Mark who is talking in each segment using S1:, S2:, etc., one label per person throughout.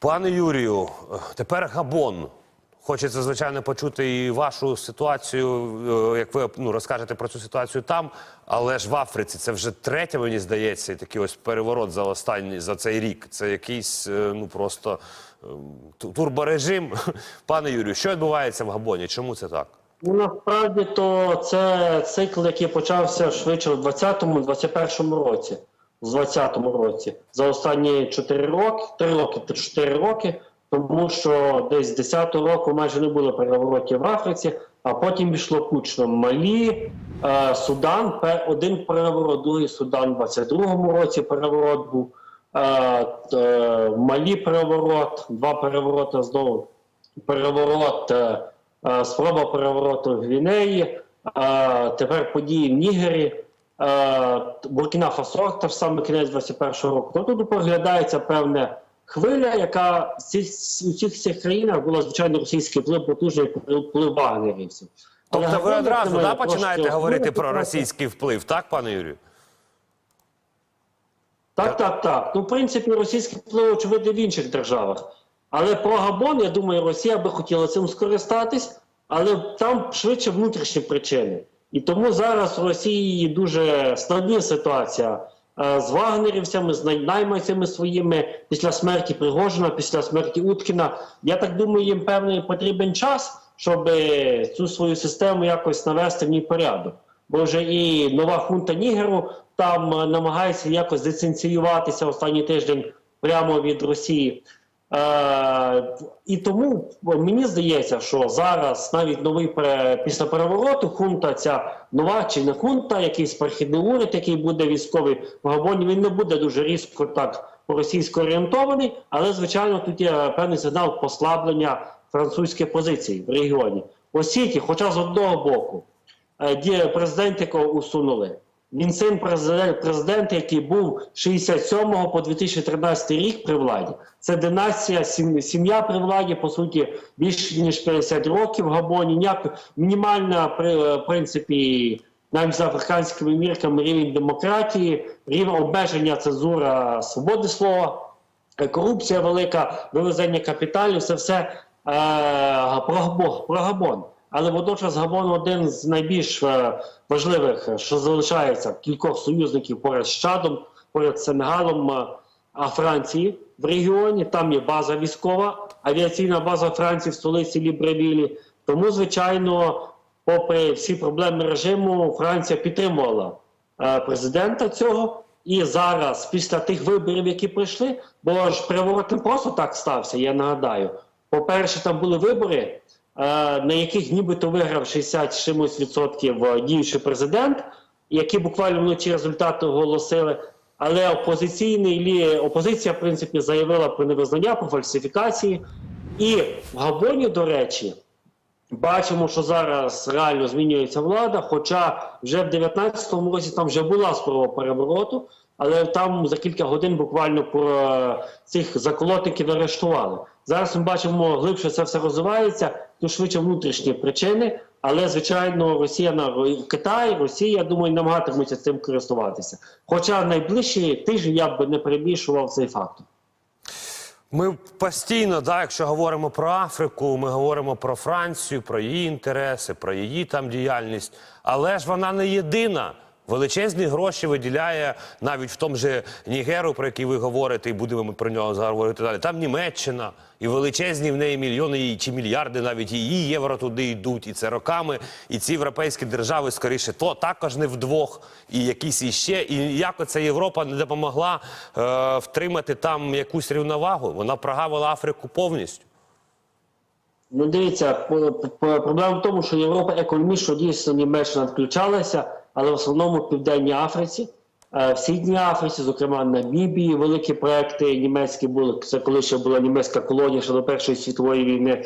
S1: Пане Юрію, тепер Габон. Хочеться, звичайно, почути і вашу ситуацію, е, як ви ну, розкажете про цю ситуацію там, але ж в Африці це вже третє, мені здається, такий ось переворот за останній за цей рік. Це якийсь е, ну просто е, турборежим. Пане Юрію, що відбувається в Габоні? Чому це так?
S2: Ну, насправді то це цикл, який почався швидше в 20-21 році. В 20-му році. За останні 4 роки, 3 роки, 4 роки, тому що десь з 10-го року майже не було переворотів в Африці, а потім пішло кучно. Малі, е, Судан, один переворот, другий Судан в 22-му році переворот був. Е, е, Малі переворот, два перевороти знову переворот, спроба перевороту в Гвінеї, тепер події в Нігері, Буркіна Фасо, теж саме кінець 21-го року. Ну, тут проглядається певна хвиля, яка в цих, у всіх цих країнах була звичайно російський вплив, потужний вплив вагнерівців. Але
S1: Тобто ви одразу да, починаєте
S2: трошки
S1: говорити про російський вплив, так, пане Юрію?
S2: Так, так, так. Ну, в принципі, російський вплив очевидно в інших державах. Але про Габон, я думаю, Росія би хотіла цим скористатись, але там швидше внутрішні причини. І тому зараз в Росії дуже складна ситуація е, з вагнерівцями, з най- найманцями своїми після смерті Пригожина, після смерті Уткіна. Я так думаю, їм певний потрібен час, щоб е, цю свою систему якось навести в ній порядок. Бо вже і нова хунта Нігеру там намагається якось деценціюватися останній тиждень прямо від Росії. Е, і тому мені здається, що зараз навіть новий після перевороту хунта, ця нова чи не хунта, якийсь перехідний уряд, який буде військовий в Габоні, він не буде дуже різко так російсько орієнтований, але звичайно тут є певний сигнал послаблення французької позиції в регіоні. Осіті, хоча з одного боку, е, президент, якого усунули. Він син президент, президента, який був з 67 по 2013 рік при владі. Це династія, сім'я при владі, по суті, більше ніж 50 років в Габоні. Ніяк мінімальна в принципі. Навіть за африканськими мірками рівень демократії, рівень обмеження цензура свободи слова, корупція велика, вивезення капіталів, це все е, про, про Габон. Але водночас Габон один з найбільш е, важливих, е, що залишається кількох союзників поряд з Чадом, поряд з Сенегалом, е, а Франції в регіоні. Там є база військова, авіаційна база Франції в столиці Лібревілі. Тому, звичайно, попри всі проблеми режиму, Франція підтримувала президента цього. І зараз, після тих виборів, які пройшли, бо ж переворот не просто так стався, я нагадаю. По-перше, там були вибори, на яких нібито виграв 60 чимось відсотків е, діючий президент, які буквально вночі результати оголосили. Але опозиційний лі- опозиція, в принципі, заявила про невизнання, про фальсифікації. І в Габоні, до речі, Бачимо, що зараз реально змінюється влада, хоча вже в 19-му році там вже була спроба перевороту, але там за кілька годин буквально про е, цих заколотників арештували. Зараз ми бачимо, глибше це все розвивається, то швидше внутрішні причини. Але звичайно, Росія на Китай, Росія, думаю, намагатимуться цим користуватися. Хоча найближчі тижні я б не перебільшував цей фактор.
S1: Ми постійно, да, якщо говоримо про Африку, ми говоримо про Францію, про її інтереси, про її там діяльність. Але ж вона не єдина. Величезні гроші виділяє навіть в тому же Нігеру, про який ви говорите, і будемо про нього говорити далі. Там Німеччина, і величезні в неї мільйони чи мільярди навіть її євро туди йдуть, і це роками. І ці європейські держави скоріше то також не вдвох, і якісь іще. І як оця Європа не допомогла е, втримати там якусь рівновагу? Вона прогавила Африку повністю.
S2: Ну, дивіться, проблема в тому, що Європа економічно дійсно Німеччина включалася, але в основному в Південній Африці, е, в Східній Африці, зокрема Намібії, великі проекти німецькі були. Це коли ще була німецька колонія ще до Першої світової війни.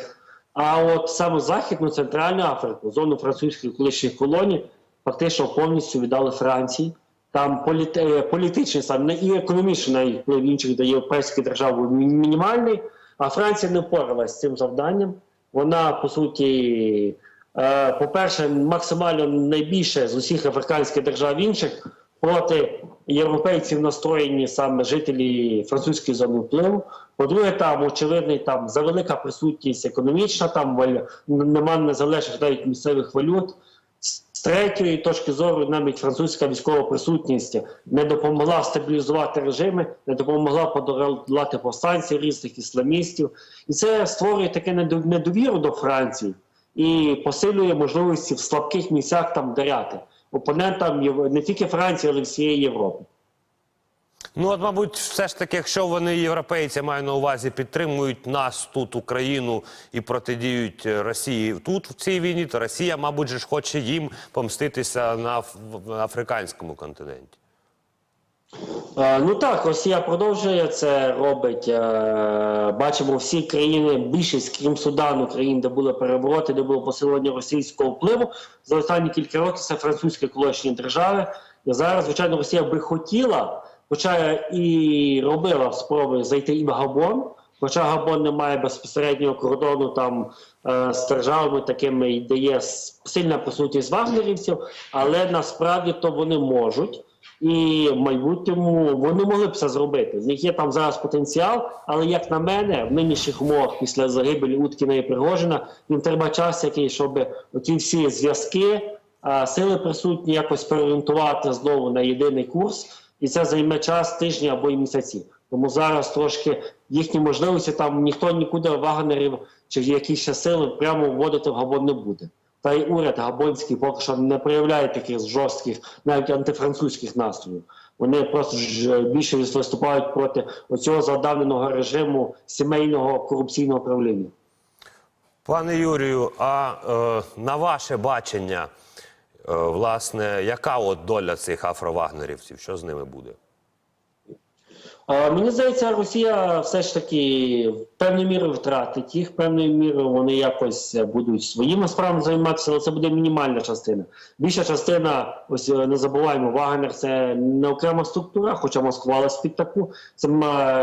S2: А от саме Західну Центральну Африку, зону французьких колишніх колоній, фактично повністю віддали Франції. Там політ, е, політичний сам і економічний вплив інших до європейських держав мінімальний. А Франція не впоралася з цим завданням. Вона по суті, по-перше, максимально найбільше з усіх африканських держав інших проти європейців настроєні саме жителі французької зони впливу. По-друге, там очевидний там завелика присутність економічна, там валь- нема незалежних навіть місцевих валют. З третьої точки зору, навіть французька військова присутність не допомогла стабілізувати режими, не допомогла подолати повстанців різних ісламістів, і це створює таке недо- недовіру до Франції і посилює можливості в слабких місцях там даряти опонентам не тільки Франції, але й всієї Європи.
S1: Ну, от, мабуть, все ж таки, якщо вони європейці маю на увазі, підтримують нас тут, Україну, і протидіють е, Росії тут в цій війні, то Росія, мабуть, ж хоче їм помститися на африканському континенті.
S2: Е, Ну так, Росія продовжує це робить. Е, Бачимо всі країни, більшість, крім Судану, країн, де були перевороти, де було посилення російського впливу. За останні кілька років це французькі колишні держави. І зараз, звичайно, Росія би хотіла, хоча і робила спроби зайти і в Габон. Хоча Габон не має безпосереднього кордону там е, з державами, такими де є сильна присутність вагнерівців, але насправді то вони можуть. І в майбутньому вони могли б це зробити. В них є там зараз потенціал, але як на мене, в нинішніх умовах після загибелі Уткіна і Пригожина їм треба час, який, щоб ті всі зв'язки, сили присутні якось переорієнтувати знову на єдиний курс, і це займе час тижні або й місяці. Тому зараз трошки їхні можливості там ніхто нікуди вагнерів чи якісь сили прямо вводити в Габон не буде. Та й уряд габонський поки що не проявляє таких жорстких, навіть антифранцузьких настроїв. Вони просто ж більше виступають проти оцього задавненого режиму сімейного корупційного правління.
S1: Пане Юрію, а е, на ваше бачення, е, власне, яка от доля цих афровагнерівців? Що з ними буде?
S2: Е, Мені здається, Росія все ж таки певною мірою втратить їх, певною мірою вони якось будуть своїми справами займатися, але це буде мінімальна частина. Більша частина, ось е, не забуваємо, Вагнер це не окрема структура, хоча маскувалась під таку. Це м,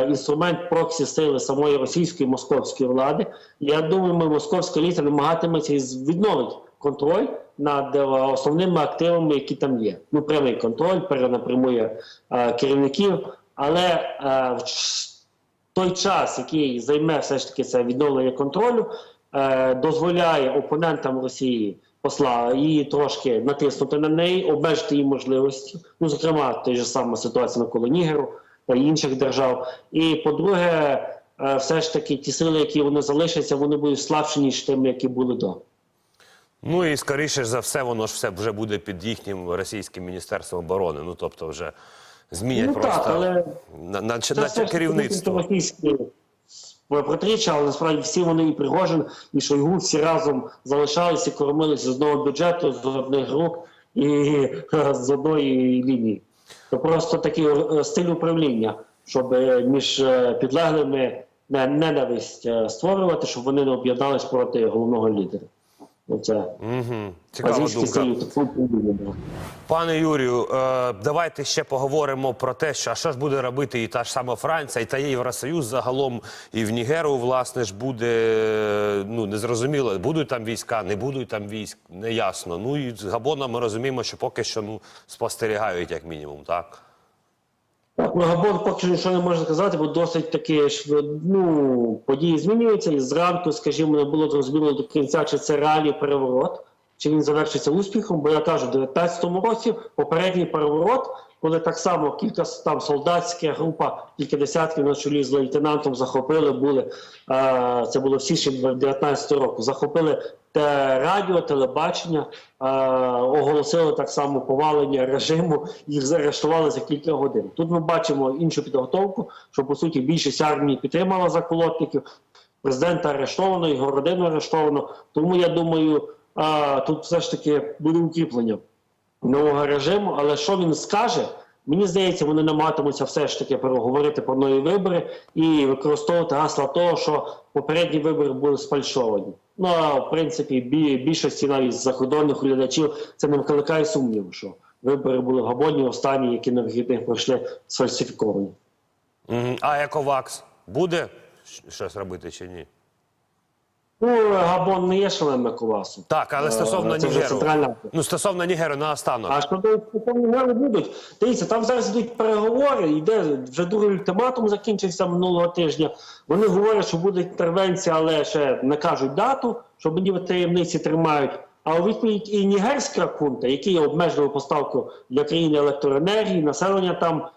S2: інструмент проксі сили самої російської московської влади. Я думаю, ми московська еліта намагатиметься відновити контроль над е, основними активами, які там є. Ну, прямий контроль перенапрямує е, керівників. Але е, в той час, який займе все ж таки це відновлення контролю, е, дозволяє опонентам Росії посла її трошки натиснути на неї, обмежити її можливості. Ну, зокрема, той же сама ситуація навколо Нігеру та інших держав. І по-друге, е, все ж таки ті сили, які вони залишаться, вони будуть слабші, ніж тими, які були до.
S1: Ну і скоріше за все, воно ж все вже буде під їхнім російським міністерством оборони. Ну тобто, вже змінять
S2: Ну,
S1: просто
S2: так, але
S1: на, на,
S2: Це
S1: на керівництво.
S2: російські протиріччя, але насправді всі вони і Пригожин, і Шойгу всі разом залишалися, кормилися з одного бюджету, з одних рук і е, з одної лінії. Це просто такий е, стиль управління, щоб е, між е, підлеглими ненависть е, створювати, щоб вони не об'єднались проти головного лідера. Оце
S1: Угу. Цікава думка. Пане Юрію, е, давайте ще поговоримо про те, що а що ж буде робити і та ж сама Франція, і та Євросоюз загалом, і в Нігеру, власне ж, буде ну незрозуміло, будуть там війська, не будуть там військ, неясно. Ну і з Габона ми розуміємо, що поки що ну спостерігають, як мінімум, так.
S2: Так, ну, Габон поки що нічого не можна сказати, бо досить таки ж, ну, події змінюються. І зранку, скажімо, не було зрозуміло до кінця, чи це реальний переворот, чи він завершиться успіхом. Бо я кажу, в 19-му році попередній переворот, коли так само кілька там солдатська група, кілька десятків на чолі з лейтенантом захопили, були е, це було в січні 19 року. Захопили те радіо, телебачення, е, оголосили так само повалення режиму, їх заарештували за кілька годин. Тут ми бачимо іншу підготовку, що по суті більшість армії підтримала заколотників. Президента арештовано, його родину арештовано. Тому я думаю, а, тут все ж таки буде укріплення нового режиму. Але що він скаже? Мені здається, вони намагатимуться все ж таки переговорити про нові вибори і використовувати гасла того, що попередні вибори були сфальшовані. Ну а в принципі, бі- більшості навіть закордонних глядачів це не викликає сумніву, що вибори були в Габоні останні, які на вихідних пройшли сфальсифіковані.
S1: А Ековакс буде щось робити чи ні?
S2: Ну, Габон не є членом ЕКОВАСу.
S1: Так, але
S2: Е,
S1: стосовно
S2: вже
S1: Нігеру.
S2: центральна
S1: Ну, стосовно Нігеру наостанок.
S2: А щодо не будуть, дивіться, там зараз йдуть переговори, йде вже другий ультиматум закінчився минулого тижня. Вони говорять, що буде інтервенція, але ще не кажуть дату, щоб ніби таємниці тримають. А у відповідь і нігерська хунта, які обмежили поставку для країни електроенергії, населення там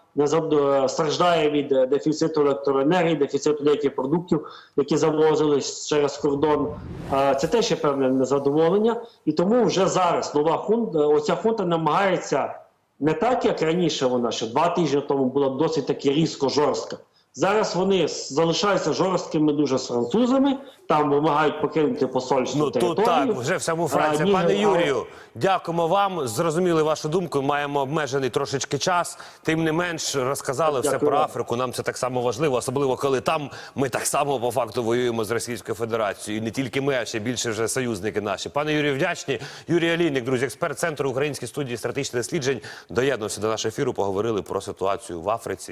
S2: страждає від е, дефіциту електроенергії, дефіциту деяких продуктів, які завозились через кордон. Це теж є певне незадоволення, і тому вже зараз нова хунта, оця хунта намагається не так, як раніше вона ще два тижні тому була досить таки різко жорстка. Зараз вони залишаються жорсткими дуже з французами, там вимагають покинути посольство
S1: Ну тут
S2: територію.
S1: так, вже в саму
S2: А,
S1: Франції.
S2: ні,
S1: Пане Юрію, дякуємо вам. Зрозуміли вашу думку. Маємо обмежений трошечки час. Тим не менш, розказали все про. Африку. Нам це так само важливо, особливо коли там ми так само по факту воюємо з Російською Федерацією. І не тільки ми, а ще більше вже союзники наші. Пане Юрію, вдячні. Юрій Алійник, друзі, експерт центру української студії стратегічних досліджень, доєднався до нашого ефіру. Поговорили про ситуацію в Африці.